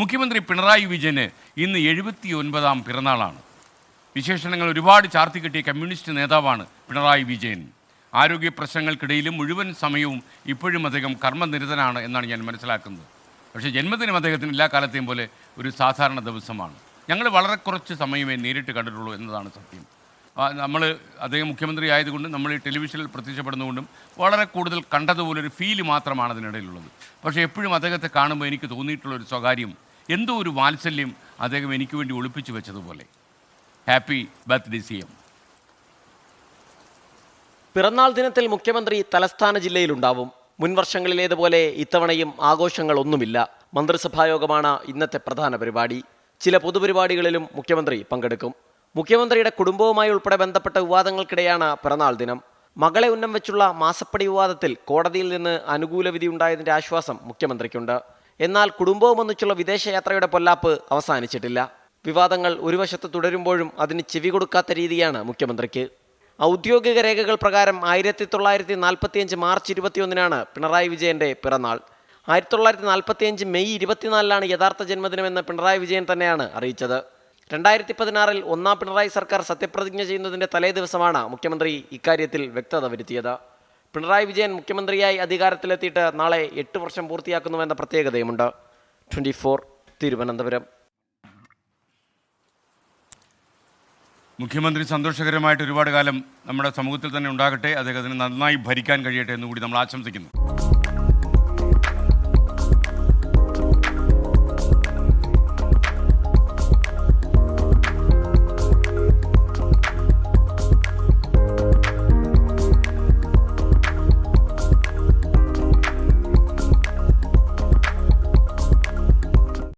മുഖ്യമന്ത്രി പിണറായി വിജയന് ഇന്ന് എഴുപത്തി ഒൻപതാം പിറന്നാളാണ്. വിശേഷണങ്ങൾ ഒരുപാട് ചാർത്തി കിട്ടിയ കമ്മ്യൂണിസ്റ്റ് നേതാവാണ് പിണറായി വിജയൻ. ആരോഗ്യ പ്രശ്നങ്ങൾക്കിടയിലും മുഴുവൻ സമയവും ഇപ്പോഴും അദ്ദേഹം കർമ്മനിരതനാണ് എന്നാണ് ഞാൻ മനസ്സിലാക്കുന്നത്. പക്ഷേ ജന്മദിനം അദ്ദേഹത്തിന് എല്ലാ കാലത്തെയും പോലെ ഒരു സാധാരണ ദിവസമാണ്. ഞങ്ങൾ വളരെ കുറച്ച് സമയമേ നേരിട്ട് കണ്ടിട്ടുള്ളൂ എന്നതാണ് സത്യം. നമ്മൾ അദ്ദേഹം മുഖ്യമന്ത്രി ആയതുകൊണ്ട് നമ്മൾ ഈ ടെലിവിഷനിൽ പ്രത്യക്ഷപ്പെടുന്നതുകൊണ്ടും വളരെ കൂടുതൽ കണ്ടതുപോലെ ഒരു ഫീൽ മാത്രമാണ് അതിനിടയിലുള്ളത്. പക്ഷേ എപ്പോഴും അദ്ദേഹത്തെ കാണുമ്പോൾ എനിക്ക് തോന്നിയിട്ടുള്ള ഒരു സ്വകാര്യം എന്തോ ഒരു വാത്സല്യം അദ്ദേഹം എനിക്ക് വേണ്ടി ഒളിപ്പിച്ചു വെച്ചതുപോലെ. ഹാപ്പി ബർത്ത്ഡേ സി എം പിറന്നാൾ ദിനത്തിൽ മുഖ്യമന്ത്രി തലസ്ഥാന ജില്ലയിലുണ്ടാവും. മുൻ വർഷങ്ങളിലേതുപോലെ ഇത്തവണയും ആഘോഷങ്ങളൊന്നുമില്ല. മന്ത്രിസഭായോഗമാണ് ഇന്നത്തെ പ്രധാന പരിപാടി. ചില പൊതുപരിപാടികളിലും മുഖ്യമന്ത്രി പങ്കെടുക്കും. മുഖ്യമന്ത്രിയുടെ കുടുംബവുമായി ഉൾപ്പെടെ ബന്ധപ്പെട്ട വിവാദങ്ങൾക്കിടെയാണ് പിറന്നാൾ ദിനം. മകളെ ഉന്നം വെച്ചുള്ള മാസപ്പടി വിവാദത്തിൽ കോടതിയിൽ നിന്ന് അനുകൂല വിധി ഉണ്ടായതിന്റെ ആശ്വാസം മുഖ്യമന്ത്രിക്കുണ്ട്. എന്നാൽ കുടുംബവും ഒന്നിച്ചുള്ള വിദേശയാത്രയുടെ പൊല്ലാപ്പ് അവസാനിച്ചിട്ടില്ല. വിവാദങ്ങൾ ഒരു വശത്ത് തുടരുമ്പോഴും അതിന് ചെവി കൊടുക്കാത്ത രീതിയാണ് മുഖ്യമന്ത്രിക്ക്. ഔദ്യോഗിക രേഖകൾ പ്രകാരം ആയിരത്തി തൊള്ളായിരത്തി നാൽപ്പത്തിയഞ്ച് മാർച്ച് ഇരുപത്തിയൊന്നിനാണ് പിണറായി വിജയന്റെ പിറന്നാൾ. ആയിരത്തി തൊള്ളായിരത്തി നാൽപ്പത്തിയഞ്ച് മെയ് ഇരുപത്തിനാലിലാണ് യഥാർത്ഥ ജന്മദിനമെന്ന് പിണറായി വിജയൻ തന്നെയാണ് അറിയിച്ചത്. രണ്ടായിരത്തി പതിനാറിൽ ഒന്നാം പിണറായി സർക്കാർ സത്യപ്രതിജ്ഞ ചെയ്യുന്നതിന്റെ തലേ ദിവസമാണ് മുഖ്യമന്ത്രി ഇക്കാര്യത്തിൽ വ്യക്തത വരുത്തിയത്. പിണറായി വിജയൻ മുഖ്യമന്ത്രിയായി അധികാരത്തിലെത്തിയിട്ട് നാളെ എട്ട് വർഷം പൂർത്തിയാക്കുന്നുവെന്ന പ്രത്യേകതയുമുണ്ട്. Twenty four Thiruvananthapuram. മുഖ്യമന്ത്രി സന്തോഷകരമായിട്ട് ഒരുപാട് കാലം നമ്മുടെ സമൂഹത്തിൽ തന്നെ ഉണ്ടാകട്ടെ. അദ്ദേഹത്തിന് നന്നായി ഭരിക്കാൻ കഴിയട്ടെ എന്നുകൂടി നമ്മൾ ആശംസിക്കുന്നു.